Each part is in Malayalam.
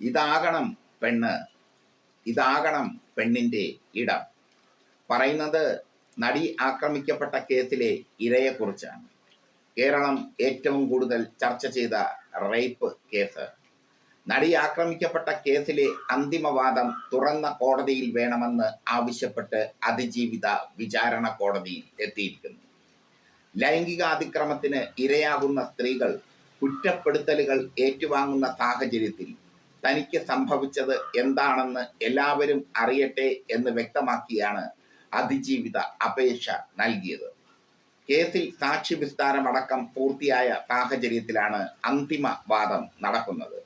ഇതാകണം പെണ്ണ്. ഇതാകണം പെണ്ണിന്റെ ഇടം. പറയുന്നത് നടി ആക്രമിക്കപ്പെട്ട കേസിലെ ഇരയെക്കുറിച്ചാണ്. കേരളം ഏറ്റവും കൂടുതൽ ചർച്ച ചെയ്ത റേപ്പ് കേസ്. നടി ആക്രമിക്കപ്പെട്ട കേസിലെ അന്തിമവാദം തുറന്ന കോടതിയിൽ വേണമെന്ന് ആവശ്യപ്പെട്ട് അതിജീവിത വിചാരണ കോടതിയിൽ എത്തിയിരിക്കുന്നു. ലൈംഗിക അതിക്രമത്തിന് ഇരയാകുന്ന സ്ത്രീകൾ കുറ്റപ്പെടുത്തലുകൾ ഏറ്റുവാങ്ങുന്ന സാഹചര്യത്തിൽ തനിക്ക് സംഭവിച്ചത് എന്താണെന്ന് എല്ലാവരും അറിയട്ടെ എന്ന് വ്യക്തമാക്കിയാണ് അതിജീവിത അപേക്ഷ നൽകിയത്. കേസിൽ സാക്ഷി വിസ്താരമടക്കം പൂർത്തിയായ സാഹചര്യത്തിലാണ് അന്തിമ വാദം നടക്കുന്നത്.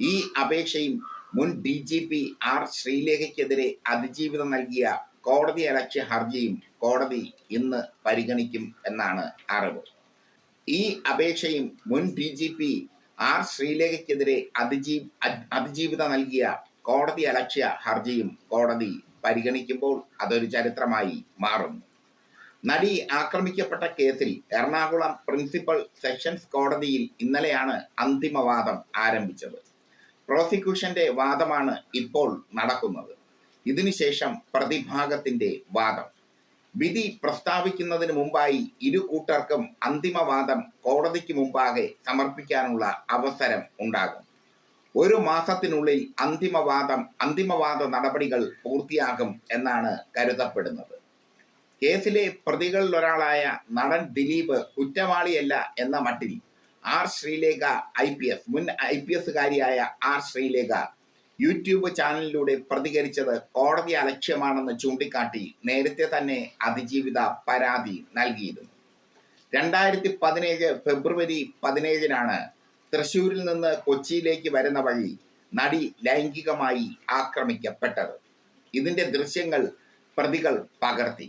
ഈ അപേക്ഷയും മുൻ ഡി ജി പി ആർ ശ്രീലേഖയ്ക്കെതിരെ അതിജീവിതം നൽകിയ കോടതി അലക്ഷ്യ ഹർജിയും കോടതി ഇന്ന് പരിഗണിക്കും എന്നാണ് അറിവ്. ഈ അപേക്ഷയും മുൻ ഡി ജി പി ആർ ശ്രീലേഖയ്ക്കെതിരെ അതിജീ അതിജീവിത നൽകിയ കോടതി അലക്ഷ്യ ഹർജിയും കോടതി പരിഗണിക്കുമ്പോൾ അതൊരു ചരിത്രമായി മാറുന്നു. നടി ആക്രമിക്കപ്പെട്ട കേസിൽ എറണാകുളം പ്രിൻസിപ്പൽ സെഷൻസ് കോടതിയിൽ ഇന്നലെയാണ് അന്തിമവാദം ആരംഭിച്ചത്. പ്രോസിക്യൂഷന്റെ വാദമാണ് ഇപ്പോൾ നടക്കുന്നത്. ഇതിനുശേഷം പ്രതിഭാഗത്തിന്റെ വാദം. വിധി പ്രസ്താവിക്കുന്നതിന് മുമ്പായി ഇരു കൂട്ടർക്കും അന്തിമവാദം കോടതിക്ക് മുമ്പാകെ സമർപ്പിക്കാനുള്ള അവസരം ഉണ്ടാകും. ഒരു മാസത്തിനുള്ളിൽ അന്തിമവാദം അന്തിമവാദ നടപടികൾ പൂർത്തിയാകും എന്നാണ് കരുതപ്പെടുന്നത്. കേസിലെ പ്രതികളിൽ ഒരാളായ നടൻ ദിലീപ് കുറ്റവാളിയല്ല എന്ന മട്ടിൽ R Sreelekha I P S മുൻ I P R Sreelekha YouTube ചാനലിലൂടെ പ്രതികരിച്ചത് കോടതി അലക്ഷ്യമാണെന്ന് ചൂണ്ടിക്കാട്ടി നേരത്തെ തന്നെ അതിജീവിത പരാതി നൽകിയിരുന്നു. രണ്ടായിരത്തി പതിനേഴ് ഫെബ്രുവരി പതിനേഴിനാണ് തൃശൂരിൽ നിന്ന് കൊച്ചിയിലേക്ക് വരുന്ന വഴി നടി ലൈംഗികമായി ആക്രമിക്കപ്പെട്ടത്. ഇതിന്റെ ദൃശ്യങ്ങൾ പ്രതികൾ പകർത്തി.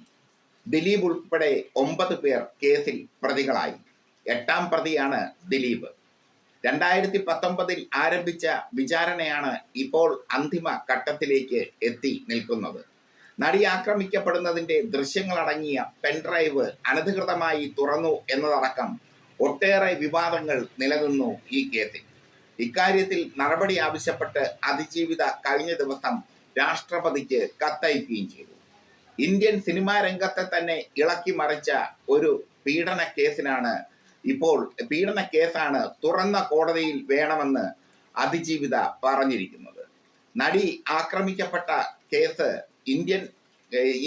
ദിലീപ് ഉൾപ്പെടെ ഒമ്പത് പേർ കേസിൽ പ്രതികളായി. എട്ടാം പ്രതിയാണ് ദിലീപ്. രണ്ടായിരത്തി പത്തൊമ്പതിൽ ആരംഭിച്ച വിചാരണയാണ് ഇപ്പോൾ അന്തിമ ഘട്ടത്തിലേക്ക് എത്തി നിൽക്കുന്നത്. നടി ആക്രമിക്കപ്പെടുന്നതിന്റെ ദൃശ്യങ്ങളടങ്ങിയ പെൻഡ്രൈവ് അനധികൃതമായി തുറന്നു എന്നതടക്കം ഒട്ടേറെ വിവാദങ്ങൾ നിലനിന്നു ഈ കേസിൽ. ഇക്കാര്യത്തിൽ നടപടി ആവശ്യപ്പെട്ട് അതിജീവിത കഴിഞ്ഞ ദിവസം രാഷ്ട്രപതിക്ക് കത്തയക്കുകയും ചെയ്തു. ഇന്ത്യൻ സിനിമാ രംഗത്തെ തന്നെ ഇളക്കി മറിച്ച ഒരു പീഡന കേസിനാണ് ഇപ്പോൾ പീഡന കേസാണ് തുറന്ന കോടതിയിൽ വേണമെന്ന് അതിജീവിത പറഞ്ഞിരിക്കുന്നത്. നടി ആക്രമിക്കപ്പെട്ട കേസ് ഇന്ത്യൻ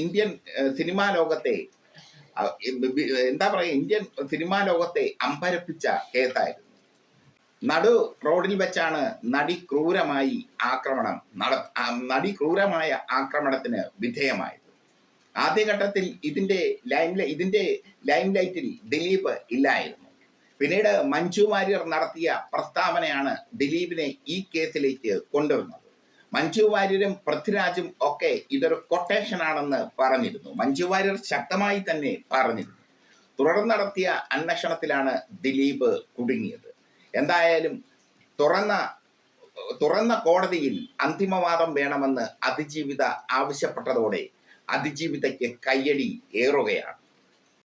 ഇന്ത്യൻ സിനിമാ ലോകത്തെ എന്താ പറയുക ഇന്ത്യൻ സിനിമാ ലോകത്തെ അമ്പരപ്പിച്ച കേസായിരുന്നു. നടു റോഡിൽ വെച്ചാണ് നടി ക്രൂരമായി ആക്രമണം നട നടി ക്രൂരമായ ആക്രമണത്തിന് വിധേയമായത്. ആദ്യഘട്ടത്തിൽ ഇതിന്റെ ലൈം ഇതിന്റെ ലൈം ലൈറ്റിൽ ദിലീപ് ഇല്ലായിരുന്നു. പിന്നീട് മഞ്ജു വാര്യർ നടത്തിയ പ്രസ്താവനയാണ് ദിലീപിനെ ഈ കേസിലേക്ക് കൊണ്ടുവന്നത് മഞ്ജു വാര്യരും പൃഥ്വിരാജും ഒക്കെ ഇതൊരു കൊട്ടേഷൻ ആണെന്ന് പറഞ്ഞിരുന്നു. മഞ്ജു വാര്യർ ശക്തമായി തന്നെ പറഞ്ഞിരുന്നു. തുടർന്ന് നടത്തിയ അന്വേഷണത്തിലാണ് ദിലീപ് കുടുങ്ങിയത്. എന്തായാലും തുറന്ന തുറന്ന കോടതിയിൽ അന്തിമവാദം വേണമെന്ന് അതിജീവിത ആവശ്യപ്പെട്ടതോടെ അതിജീവിതയ്ക്ക് കയ്യടി ഏറുകയാണ്.